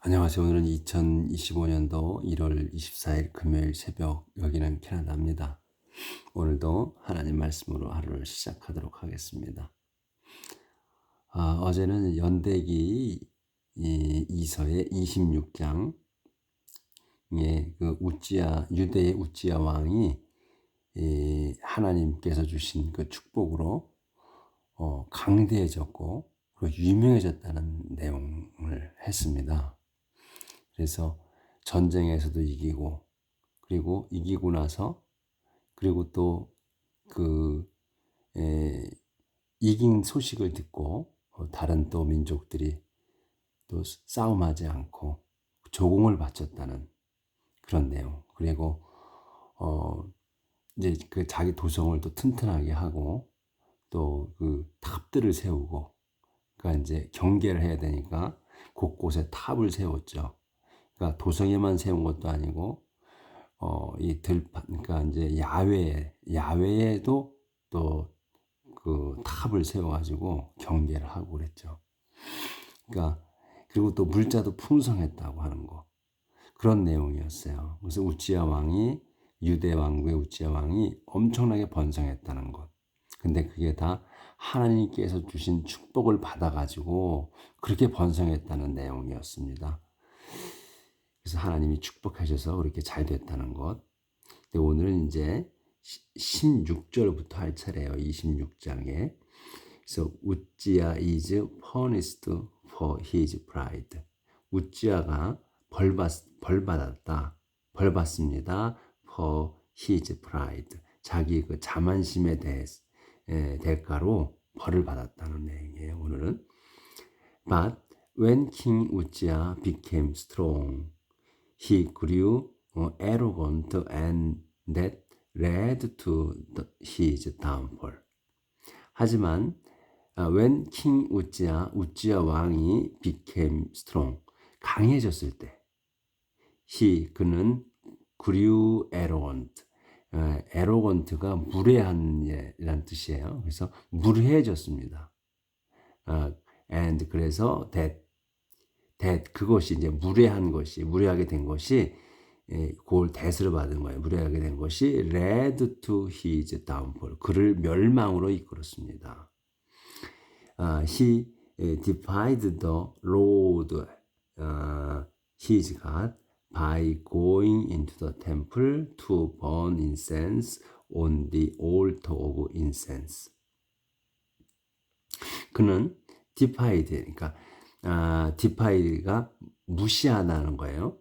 안녕하세요. 오늘은 2025년도 1월 24일 금요일 새벽 여기는 캐나다입니다. 오늘도 하나님 말씀으로 하루를 시작하도록 하겠습니다. 아, 어제는 연대기 이, 이서의 26장에 그 우찌야 유대의 우찌야 왕이 이, 하나님께서 주신 그 축복으로 어, 강대해졌고 그리고 유명해졌다는 내용을 했습니다. 그래서 전쟁에서도 이기고 그리고 이기고 나서 그리고 또그 이긴 소식을 듣고 어, 다른 또 민족들이 또 싸움하지 않고 조공을 바쳤다는 그런 내용. 그리고 어 이제 그 자기 도성을 또 튼튼하게 하고 또 그 탑들을 세우고 그러니까 이제 경계를 해야 되니까 곳곳에 탑을 세웠죠. 그러니까 도성에만 세운 것도 아니고 어, 이 들판 그러니까 이제 야외 야외에도 또 그 탑을 세워 가지고 경계를 하고 그랬죠. 그러니까 그리고 또 물자도 풍성했다고 하는 거. 그런 내용이었어요. 그래서 우치야 왕이 유대 왕국의 우치야 왕이 엄청나게 번성했다는 것. 근데 그게 다 하나님께서 주신 축복을 받아가지고 그렇게 번성했다는 내용이었습니다. 그래서 하나님이 축복하셔서 그렇게 잘 됐다는 것. 근데 오늘은 이제 16절부터 할 차례예요. 26장에. 그래서 우찌야 is punished for his pride. 우찌야가 벌 받 벌 받았다. 벌 받습니다. for his pride. 자기 그 자만심에 대해 대가로 벌을 받았다는 내용이에요. 오늘은. But when King Uzziah became strong, he grew arrogant and that led to his downfall. 하지만 when King 우찌야 우찌야 왕이 became strong 강해졌을 때 he 그는 grew arrogant arrogant가 무례한이란 뜻이에요. 그래서 무례해졌습니다. and 그래서 that 대, 그것이 이제 무례한 것이 무례하게 된 것이 예, 그걸 대스를 받은 거예요. 무례하게 된 것이 led to his downfall. 그를 멸망으로 이끌었습니다. Uh, he defied the Lord, uh, his God, by going into the temple to burn incense on the altar of incense. 그는 defied, 그러니까 아, 디파이가 무시하다는 거예요.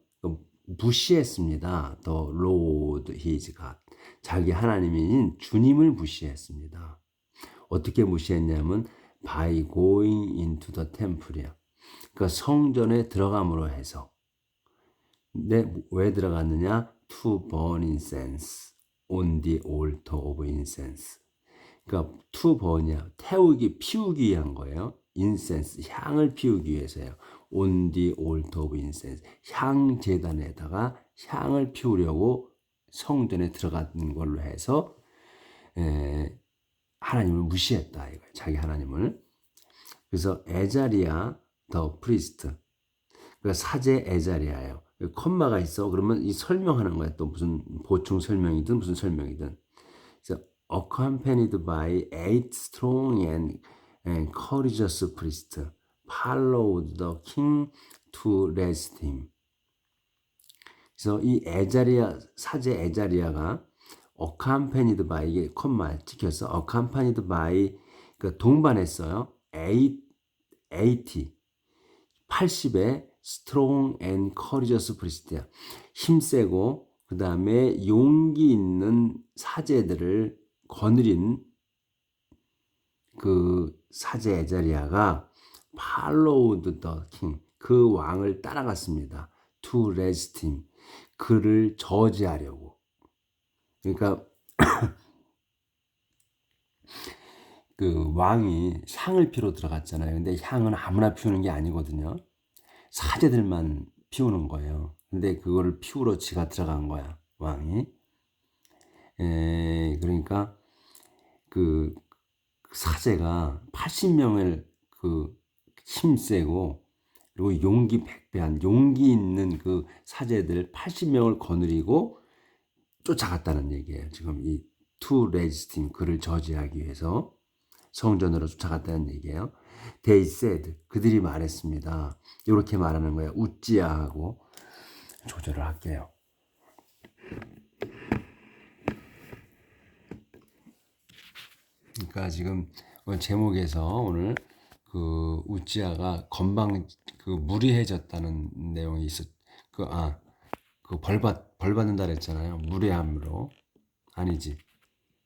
무시했습니다. The Lord. 자기 하나님인 주님을 무시했습니다. 어떻게 무시했냐면 by going into the temple이야. 그러니까 성전에 들어감으로 해서. 근데 왜 들어갔느냐? To burn incense on the altar of incense. 그러니까 to burn이야. 태우기, 피우기 위한 거예요. 인센스 향을 피우기 위해서요. 온디 올터 오브 인센스 향 재단에다가 향을 피우려고 성전에 들어간 걸로 해서 에, 하나님을 무시했다 이거예요. 자기 하나님을. 그래서 에자리아 더 프리스트. 그 사제 에자리아예요. 컴마가 있어. 그러면 이 설명하는 거야. 또 무슨 보충 설명이든 무슨 설명이든. 그래서 accompanied by eight strong and and courageous priest followed the king to rest him. 그래서 이 에자리아 사제 에자리아가 accompanied by 이게 콤마 찍혀서 accompanied by 그 동반했어요. 8 80 80에 strong and courageous priest야. 힘세고 그 다음에 용기 있는 사제들을 거느린 그 사제 에자리아가 the king 그 왕을 따라갔습니다. to rest 그를 저지하려고. 그러니까 그 왕이 향을 피러 들어갔잖아요. 근데 향은 아무나 피우는 게 아니거든요. 사제들만 피우는 거예요. 근데 그거를 피우러 지가 들어간 거야, 왕이. 에, 그러니까 그 사제가 80명을 그 힘세고 그리고 용기 백배한 용기 있는 그 사제들 80명을 거느리고 쫓아갔다는 얘기예요. 지금 이 투 레지스팀 그를 저지하기 위해서 성전으로 쫓아갔다는 얘기예요. They said 그들이 말했습니다. 이렇게 말하는 거예요. 우찌야하고 조절을 할게요. 그러니까 지금 제목에서 오늘 그 우찌아가 건방 그 무리해졌다는 내용이 있었 그아그 벌받 벌 받는다 그랬잖아요. 무례함으로. 아니지.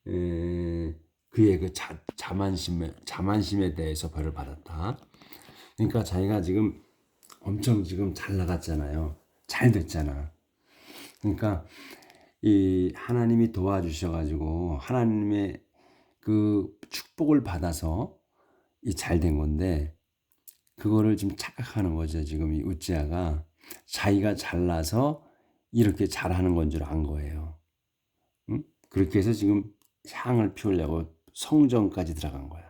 에, 그의 그 자, 자만심에 자만심에 대해서 벌을 받았다. 그러니까 자기가 지금 엄청 지금 잘 나갔잖아요. 잘 됐잖아. 그러니까 이 하나님이 도와주셔가지고 하나님의 그 축복을 받아서 이 잘 된 건데 그거를 지금 착각하는 거죠. 지금 이 우찌아가 자기가 잘나서 이렇게 잘하는 건 줄 안 거예요. 응? 그렇게 해서 지금 향을 피우려고 성전까지 들어간 거야.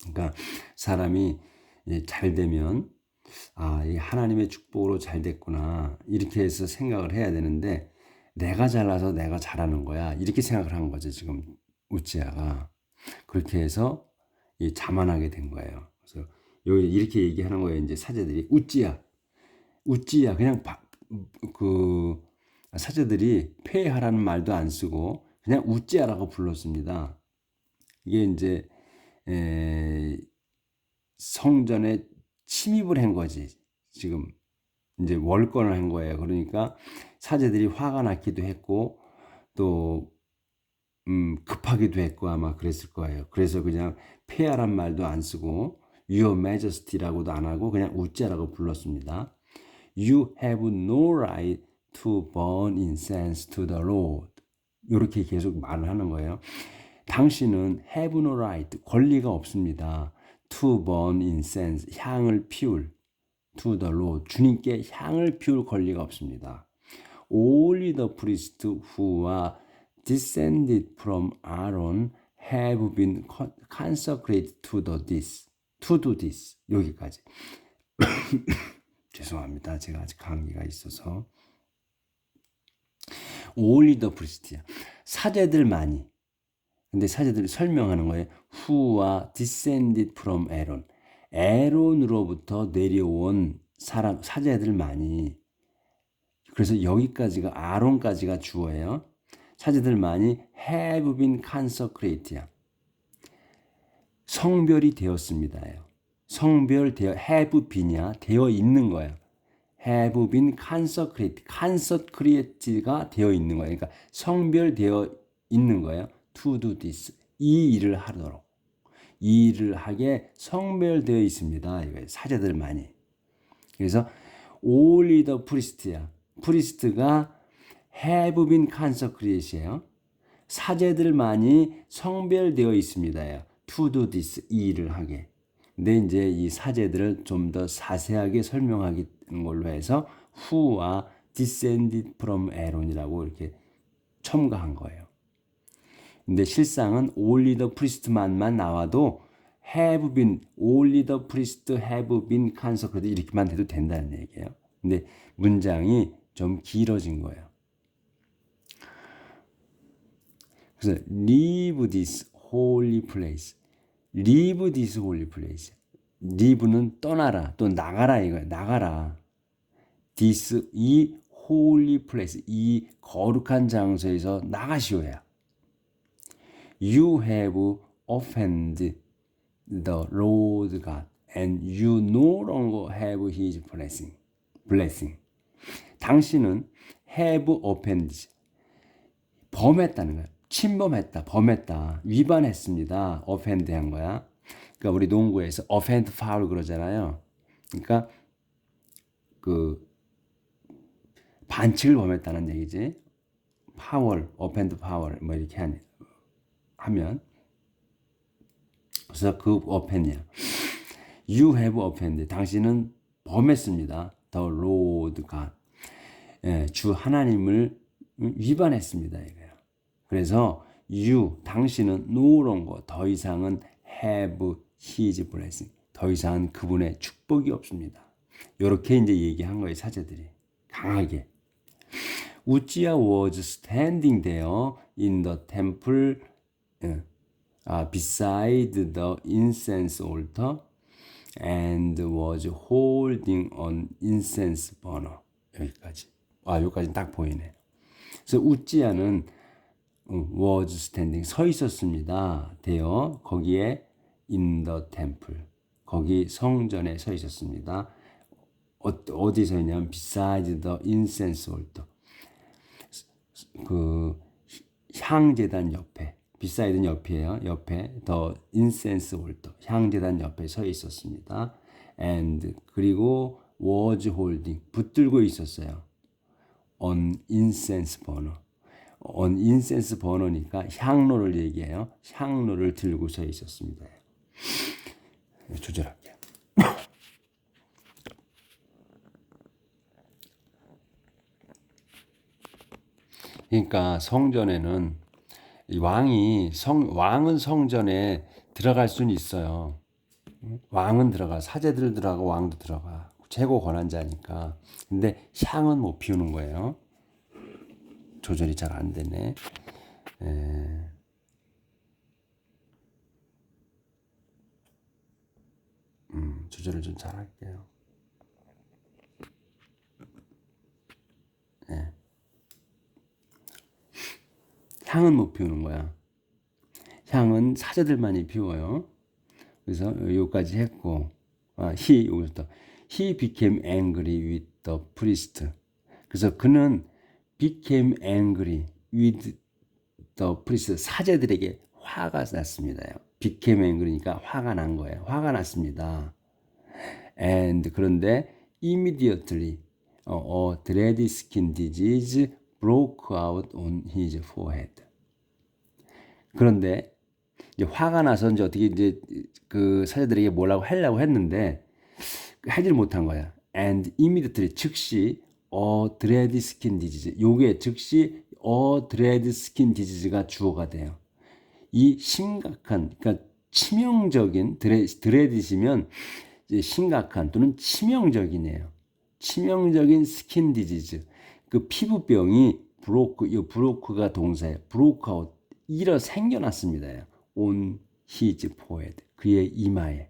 그러니까 사람이 잘 되면 아, 이 하나님의 축복으로 잘 됐구나. 이렇게 해서 생각을 해야 되는데 내가 잘나서 내가 잘하는 거야. 이렇게 생각을 한 거죠. 지금 우찌아가. 그렇게 해서 이 자만하게 된 거예요. 그래서 여기 이렇게 얘기하는 거예요. 이제 사제들이 우찌야, 우찌야 그냥 바, 그 사제들이 폐하라는 말도 안 쓰고 그냥 우찌야라고 불렀습니다. 이게 이제 에, 성전에 침입을 한 거지. 지금 이제 월권을 한 거예요. 그러니까 사제들이 화가 났기도 했고 또 음, 급하기도 했고 아마 그랬을 거예요. 그래서 그냥 폐하란 말도 안 쓰고 Your Majesty라고도 안 하고 그냥 우짜라고 불렀습니다. You have no right to burn incense to the Lord. 이렇게 계속 말을 하는 거예요. 당신은 have no right, 권리가 없습니다. to burn incense, 향을 피울. to the Lord, 주님께 향을 피울 권리가 없습니다. Only the priest who are descended from Aaron have been consecrated to the this, to do this. 여기까지. 죄송합니다. 제가 아직 감기가 있어서. Only the priest야. 사제들만이. 근데 사제들이 설명하는 거예요. Who are descended from Aaron. 에론으로부터 내려온 사람 사제들만이 그래서 여기까지가 아론까지가 주어예요. have been consecrated야. 성별이 되었습니다예요. 성별 되어 have been이야 되어 있는 거예요. have been consecrated, consecrated가 되어 있는 거예요. 그러니까 성별되어 있는 거예요. to do this 이 일을 하도록 이 일을 하게 성별되어 있습니다. 사제들만이. 그래서 the priest야. 프리스트가 have been consecrated이에요. 사제들만이 성별되어 있습니다요. to do this 이 일을 하게. 근데 이제 이 사제들을 좀 더 자세하게 설명하는 걸로 해서 who와 descended from Aaron이라고 이렇게 첨가한 거예요. 근데 실상은 only the priest만만 나와도 have been, only the priest have been consecrated 이렇게만 해도 된다는 얘기예요. 근데 문장이 좀 길어진 거예요. 그래서 leave this holy place. leave this holy place. leave는 떠나라, 또 나가라 이거야. 나가라. this 이 holy place 이 거룩한 장소에서 나가시오야. You have offended the Lord God and you no longer have his blessing. blessing. 당신은 have offended 범했다는 거야. 침범했다, 범했다, 위반했습니다. offend 한 거야. 그러니까 우리 농구에서 offend foul 그러잖아요. 그러니까 그 반칙을 범했다는 얘기지. 파월, offend power 뭐 이렇게 하면 그래서 그 offend이야. You have offended. 당신은 범했습니다. The Lord God. 예, 주 하나님을 위반했습니다. 이거예요. 그래서 you 당신은 no longer 더 이상은 have his blessing 더 이상 그분의 축복이 없습니다. 이렇게 이제 얘기한 거예요 사제들이 강하게. 우찌야 was standing there in the temple uh, beside the incense altar and was holding an incense burner. 여기까지. 아, 여기까지 딱 보이네. 그래서 우찌야는 was standing 서 있었습니다. 되어 거기에 in the temple 거기 성전에 서 있었습니다. 어, 어디서 있냐면 beside the incense altar 그 향재단 옆에 비사이든 옆이에요. 옆에 더 인센스 홀더 향재단 옆에 서 있었습니다. and 그리고 was holding 붙들고 있었어요. on incense burner. on incense burner니까 향로를 얘기해요. 향로를 들고 서 있었습니다. 조절할게요. 그러니까 성전에는 왕이 성 왕은 성전에 들어갈 수는 있어요. 왕은 들어가 사제들 들어가고 왕도 들어가 최고 권한자니까. 근데 향은 못 피우는 거예요. 조절이 잘 안 되네. 에... 음, 조절을 좀 잘할게요. 예. 향은 못 피우는 거야. 향은 사제들만이 피워요. 그래서 여기까지 했고, 아, he 여기부터 he became angry with the priest. 그래서 그는 became angry with the priest. 사제들에게 화가 났습니다. became angry니까 화가 난 거예요. 화가 났습니다. and 그런데 immediately 어, a dread skin disease broke out on his forehead. 그런데 이제 화가 나서 이제 어떻게 이제 그 사제들에게 뭐라고 하려고 했는데 하지를 못한 거야. And immediately 즉시 어 드레드 스킨 디지즈 요게 즉시 어 드레드 스킨 디지즈가 주어가 돼요. 이 심각한 그러니까 치명적인 드레, 드레디시면 심각한 또는 치명적이네요. 치명적인 스킨 디지즈 그 피부병이 브로크 이 브로크가 동사예요. 브로크아웃 일어 생겨났습니다. 온 히즈 포에드 그의 이마에.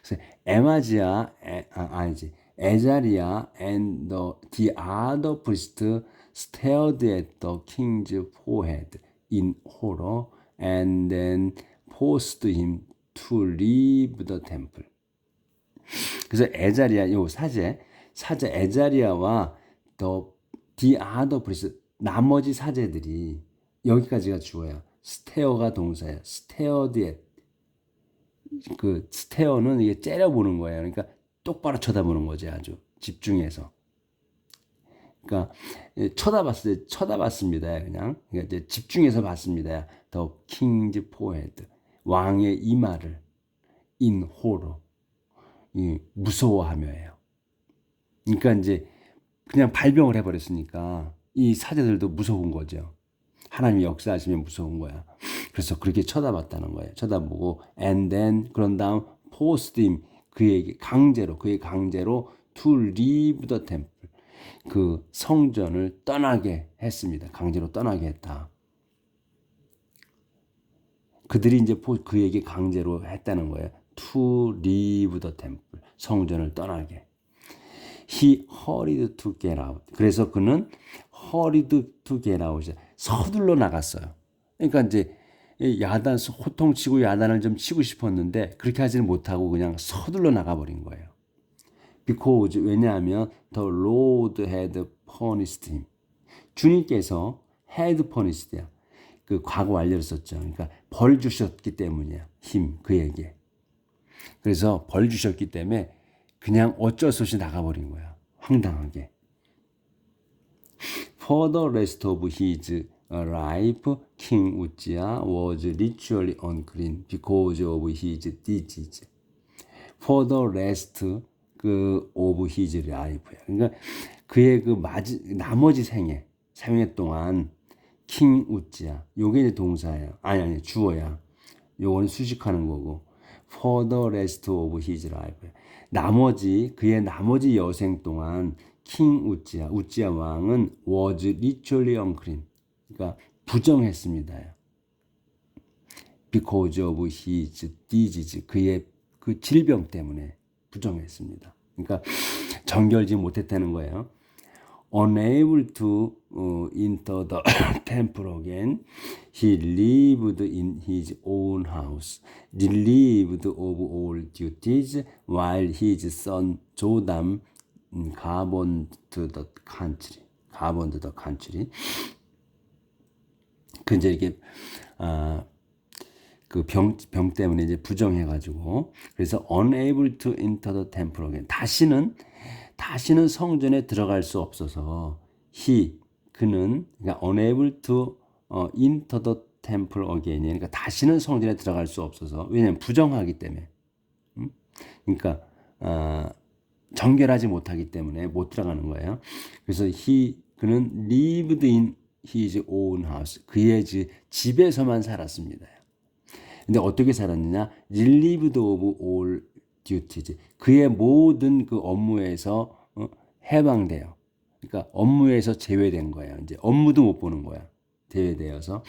그래서 에마지아 에, 아, 아니지 에자리아 stared at the king's forehead in horror and then forced him to leave the temple. 그래서 에자리아 요 사제 사제 에자리아와 the the other priest 나머지 사제들이 여기까지가 주어야. 스테어가 동사야. 스테어드에 그 스테어는 이게 째려보는 거예요. 그러니까 똑바로 쳐다보는 거지 아주 집중해서. 그러니까 쳐다봤을 때 쳐다봤습니다. 그냥 그러니까 이제 집중해서 봤습니다. 더 킹즈 포헤드 왕의 이마를 인 호로 이 무서워하며예요. 그러니까 이제 그냥 발병을 해버렸으니까 이 사제들도 무서운 거죠. 하나님이 역사하시면 무서운 거야. 그래서 그렇게 쳐다봤다는 거예요. 쳐다보고 and then 그런 다음 forced him 그에게 강제로 그의 강제로 to leave the temple 그 성전을 떠나게 했습니다. 강제로 떠나게 했다. 그들이 이제 그에게 강제로 했다는 거예요. to leave the temple 성전을 떠나게. He hurried to get out. 그래서 그는 hurried to get out. 서둘러 나갔어요. 그러니까 이제 야단 호통치고 야단을 좀 치고 싶었는데 그렇게 하지는 못하고 그냥 서둘러 나가버린 거예요. Because 왜냐하면 the Lord had punished him. 주님께서 had punished야. 그 과거 완료를 썼죠. 그러니까 벌 주셨기 때문이야. 힘 그에게. 그래서 벌 주셨기 때문에 그냥 어쩔 수 없이 나가버린 거야. 황당하게. For the rest of his life, King Uzziah was ritually unclean because of his disease. For the rest 그 of his life야. 그러니까 그의 그 마지, 나머지 생애, 생애 동안 킹 우찌야. 요게 이제 동사예요. 아니 아니 주어야. 요거는 수식하는 거고. for the rest of his life. 나머지 그의 나머지 여생 동안 킹 우찌아 우찌아 왕은 was literally unclean. 그러니까 부정했습니다. because of his disease 그의 그 질병 때문에 부정했습니다. 그러니까 정결지 못했다는 거예요. Unable to uh, enter the temple again, he lived in his own house, relieved of all duties, while his son Jotham gone to the country. gone to the country. 그 이제 이게 아, 그병 병 때문에 이제 부정해가지고 그래서 unable to enter the temple again. 다시는 다시는 성전에 들어갈 수 없어서 he 그는 그러니까 unable to 어, enter the temple again. 그러니까 다시는 성전에 들어갈 수 없어서 왜냐면 부정하기 때문에. 음? 그러니까 어, 정결하지 못하기 때문에 못 들어가는 거예요. 그래서 he 그는 lived in his own house. 그의 집에서만 살았습니다. 근데 어떻게 살았느냐? relieved of all duties. 그의 모든 그 업무에서 어? 해방돼요. 그러니까 업무에서 제외된 거예요. 이제 업무도 못 보는 거야. 제외되어서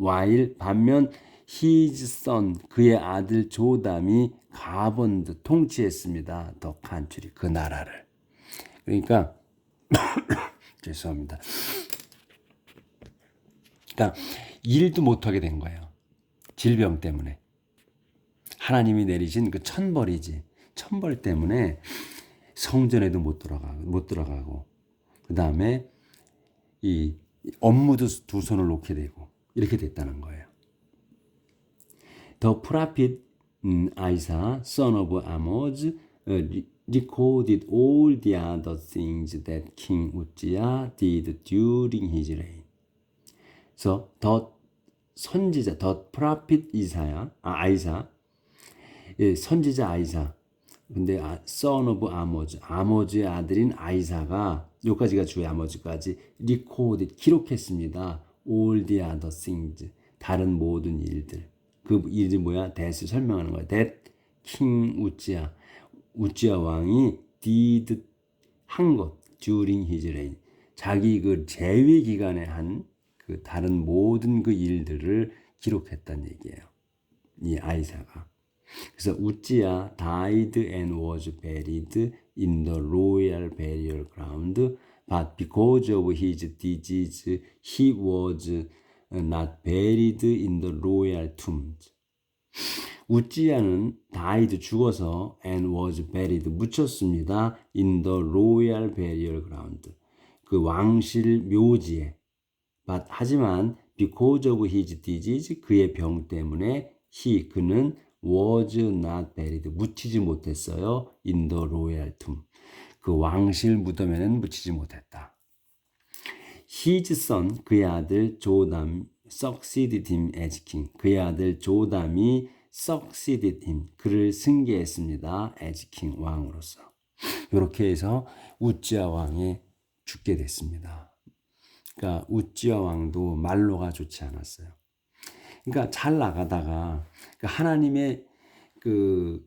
while 반면 his son 그의 아들 조담이 가번드 통치했습니다. 더 칸츄리 그 나라를. 그러니까 죄송합니다. 그러니까 일도 못 하게 된 거예요. 질병 때문에. 하나님이 내리신 그 천벌이지. 천벌 때문에 성전에도 못 들어가고 못 들어가고 그 다음에 이 업무도 두 손을 놓게 되고 이렇게 됐다는 거예요. The prophet Isaiah, son of Amoz, recorded all the other things that King Uzziah did during his reign. So the 선지자, the prophet 이사야, 아, 아이사, 예, 선지자 아이사. 근데 아, son of 아모즈, 아모즈의 아들인 아이사가 여기까지가 주의 아모즈까지 recorded 기록했습니다. all the other things 다른 모든 일들. 그 일이 뭐야? 대스 설명하는 거야. that king 우찌야 우찌야 왕이 did 한것 during his reign 자기 그 재위 기간에 한 그 다른 모든 그 일들을 기록했단 얘기예요. 이 아이사가. 그래서 우찌야 died and was buried in the royal burial ground, but because of his disease, he was not buried in the royal tombs. 우찌야는 died 죽어서 and was buried 묻혔습니다. in the royal burial ground. 그 왕실 묘지에. But 하지만 because of his disease 그의 병 때문에 he 그는 was not buried 묻히지 못했어요. in the royal tomb. 그 왕실 무덤에는 묻히지 못했다. His son 그의 아들 조담 succeeded him as king. 그의 아들 조담이 succeeded him 그를 승계했습니다. as king 왕으로서. 이렇게 해서 우찌아 왕이 죽게 됐습니다. 그러니까 우찌아 왕도 말로가 좋지 않았어요. 그러니까 잘 나가다가 하나님의 그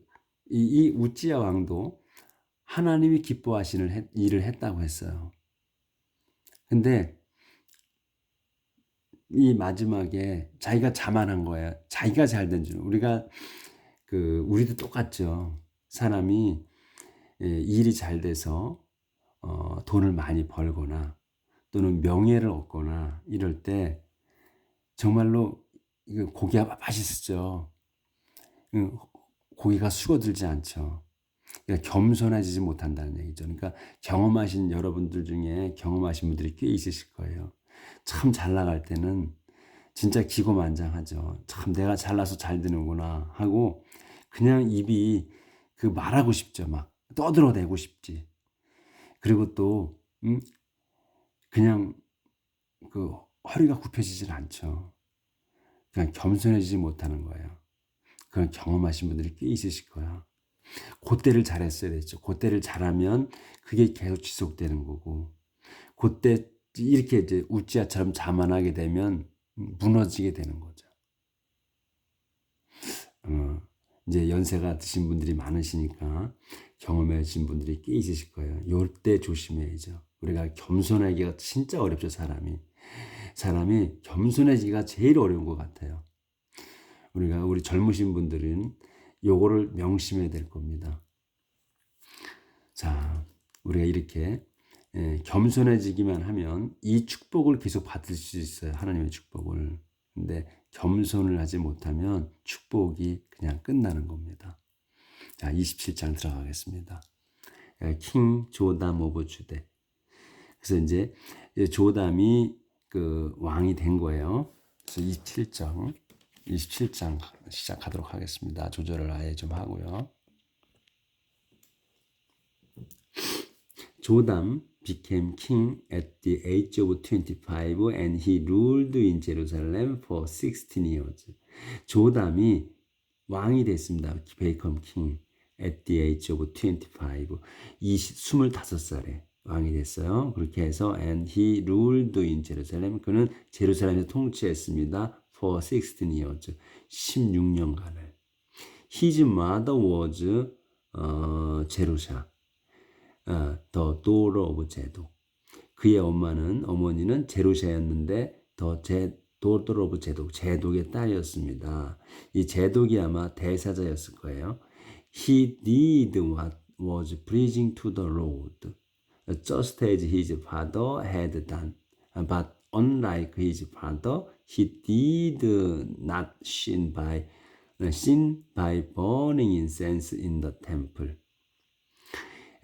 이, 이 우찌아 왕도 하나님이 기뻐하시는 일을 했다고 했어요. 근데 이 마지막에 자기가 자만한 거예요. 자기가 잘 된 줄. 우리가 그 우리도 똑같죠. 사람이 예, 일이 잘 돼서 어, 돈을 많이 벌거나 또는 명예를 얻거나 이럴 때 정말로 고기가 맛있었죠. 고기가 수고들지 않죠. 그러니까 겸손해지지 못한다는 얘기죠. 그러니까 경험하신 여러분들 중에 경험하신 분들이 꽤 있으실 거예요. 참 잘 나갈 때는 진짜 기고만장하죠. 참 내가 잘나서 잘 되는구나 하고 그냥 입이 그 말하고 싶죠. 막 떠들어대고 싶지. 그리고 또 음, 그냥 그 허리가 굽혀지질 않죠. 그냥 겸손해지지 못하는 거예요. 그런 경험하신 분들이 꽤 있으실 거야. 그때를 잘했어야 됐죠. 그때를 잘하면 그게 계속 지속되는 거고, 그때 이렇게 이제 우찌아처럼 자만하게 되면 무너지게 되는 거죠. 어, 이제 연세가 드신 분들이 많으시니까 경험해진 분들이 꽤 있으실 거예요. 요때 조심해야죠. 우리가 겸손하기가 진짜 어렵죠, 사람이. 사람이 겸손해지기가 제일 어려운 것 같아요. 우리가 우리 젊으신 분들은 요거를 명심해야 될 겁니다. 자, 우리가 이렇게 예, 겸손해지기만 하면 이 축복을 계속 받을 수 있어요. 하나님의 축복을. 근데 겸손을 하지 못하면 축복이 그냥 끝나는 겁니다. 자, 27장 들어가겠습니다. 예, 킹 조담 오브 주대. 그래서 이제 조담이 그 왕이 된 거예요. 그래서 27장 27장 시작하도록 하겠습니다. 조절을 아예 좀 하고요. 조담 became king at the age of 25 and he ruled in Jerusalem for 16 years. 조담이 왕이 됐습니다. become king at the age of 25. 25살에 왕이 됐어요. 그렇게 해서 and he ruled in Jerusalem. 그는 제루살렘에서 통치했습니다. For 16 years. 16년간을. His mother was 어, 제루사. 어, 더 도로 오브 제도. 그의 엄마는 어머니는 제루샤였는데 더 제, 도로 오브 제독, 제독의 딸이었습니다. 이 제독이 아마 대사자였을 거예요. He did what was pleasing to the Lord, just as his father had done. But unlike his father, he did not sin by sin by burning incense in the temple.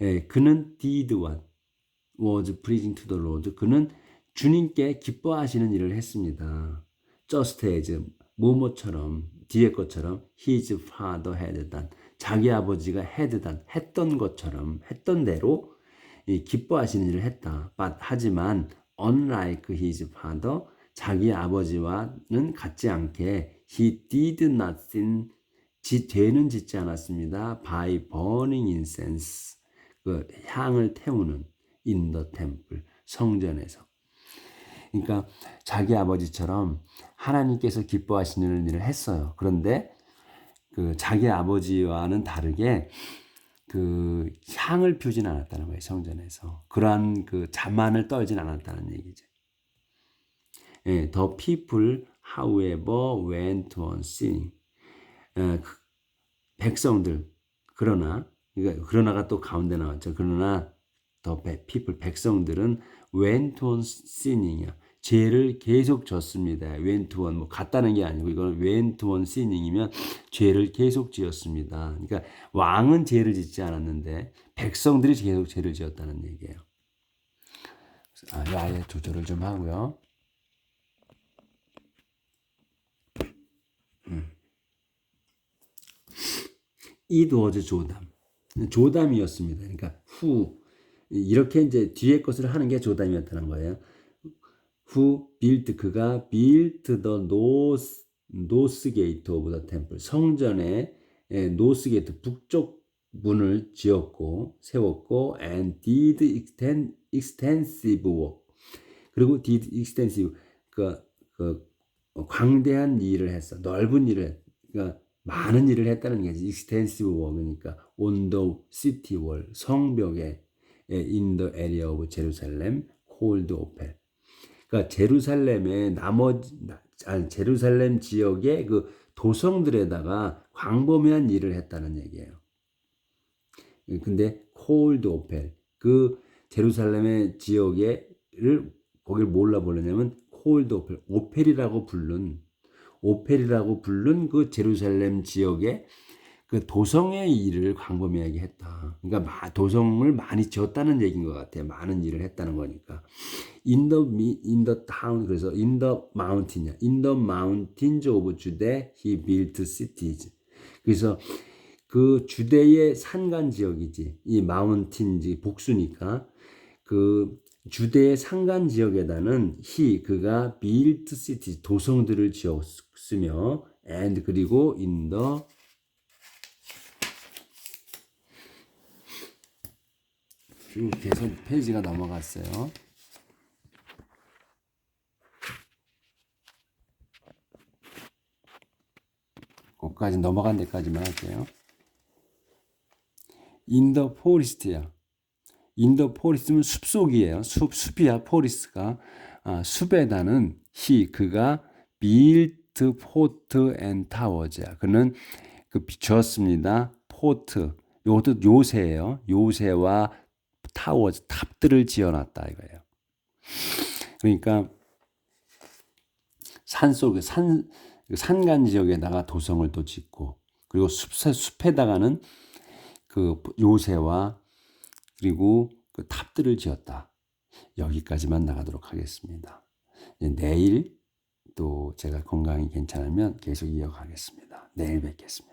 예, 그는 did what was pleasing to the Lord. 그는 주님께 기뻐하시는 일을 했습니다. Just as 뭐뭐처럼 뒤에 것처럼 his father had done. 자기 아버지가 had done 했던 것처럼 했던 대로 이 기뻐하시는 일을 했다. But 하지만 unlike his father 자기 아버지와는 같지 않게 he did not sin 지, 죄는 짓지 않았습니다. by burning incense 그 향을 태우는 in the temple 성전에서. 그러니까 자기 아버지처럼 하나님께서 기뻐하시는 일을 했어요. 그런데 그 자기 아버지와는 다르게 그 향을 피우진 않았다는 거예요 성전에서 그러한 그 자만을 떨진 않았다는 얘기죠. 예, the people, however, went on sinning. 예, 그 백성들 그러나 그러나가 또 가운데 나왔죠. 그러나 the people 백성들은 went on sinning이야. 죄를 계속 졌습니다. went on 뭐 갔다는 게 아니고 이건 went on sinning이면 죄를 계속 지었습니다. 그러니까 왕은 죄를 짓지 않았는데 백성들이 계속 죄를 지었다는 얘기예요. 아, 아예 조절을 좀 하고요. It was 조담. 조담이었습니다. 그러니까 후 이렇게 이제 뒤에 것을 하는 게 조담이었다는 거예요. 후 built 그가 built the north north gate of the temple 성전의 노스 게이트 북쪽 문을 지었고 세웠고 and did extend, extensive work 그리고 did extensive 그, 그 광대한 일을 했어 넓은 일을 했, 그러니까 많은 일을 했다는 게 extensive work이니까 on the city wall 성벽에 in the area of Jerusalem called Ophel. 그러니까 제루살렘의 나머지 아니 제루살렘 지역의 그 도성들에다가 광범위한 일을 했다는 얘기예요. 근데 called Ophel 그 제루살렘의 지역에를 거기를 몰라 부르냐면 called Ophel 오펠이라고 부른 오펠이라고 부른 그 제루살렘 지역의 그 도성의 일을 광범위하게 했다. 그러니까 도성을 많이 지었다는 얘기인 것 같아요. 많은 일을 했다는 거니까. In the town 그래서 mountain이야. In the mountains of Judah he built cities. 그래서 그 주대의 산간 지역이지. 이 마운틴지 복수니까 그 주대의 산간 지역에다는 히 그가 built city 도성들을 지었으며 and 그리고 in the 쭉 계속 페이지가 넘어갔어요. 꼭 거기까지 넘어간 데까지만 할게요. The forest야. The forest면 숲속이에요. 숲, 숲이야, forest가. 아, 숲에다는 he, 그가 built fort and towers야. 그는 그 지었습니다. 포트. 요것도 요새예요. 요새와 타워즈, 탑들을 지어놨다 이거예요. 그러니까 산 속에 산 산간 지역에다가 도성을 또 짓고 그리고 숲 숲에다가는 그 요새와 그리고 그 탑들을 지었다. 여기까지만 나가도록 하겠습니다. 내일 또 제가 건강이 괜찮으면 계속 이어가겠습니다. 내일 뵙겠습니다.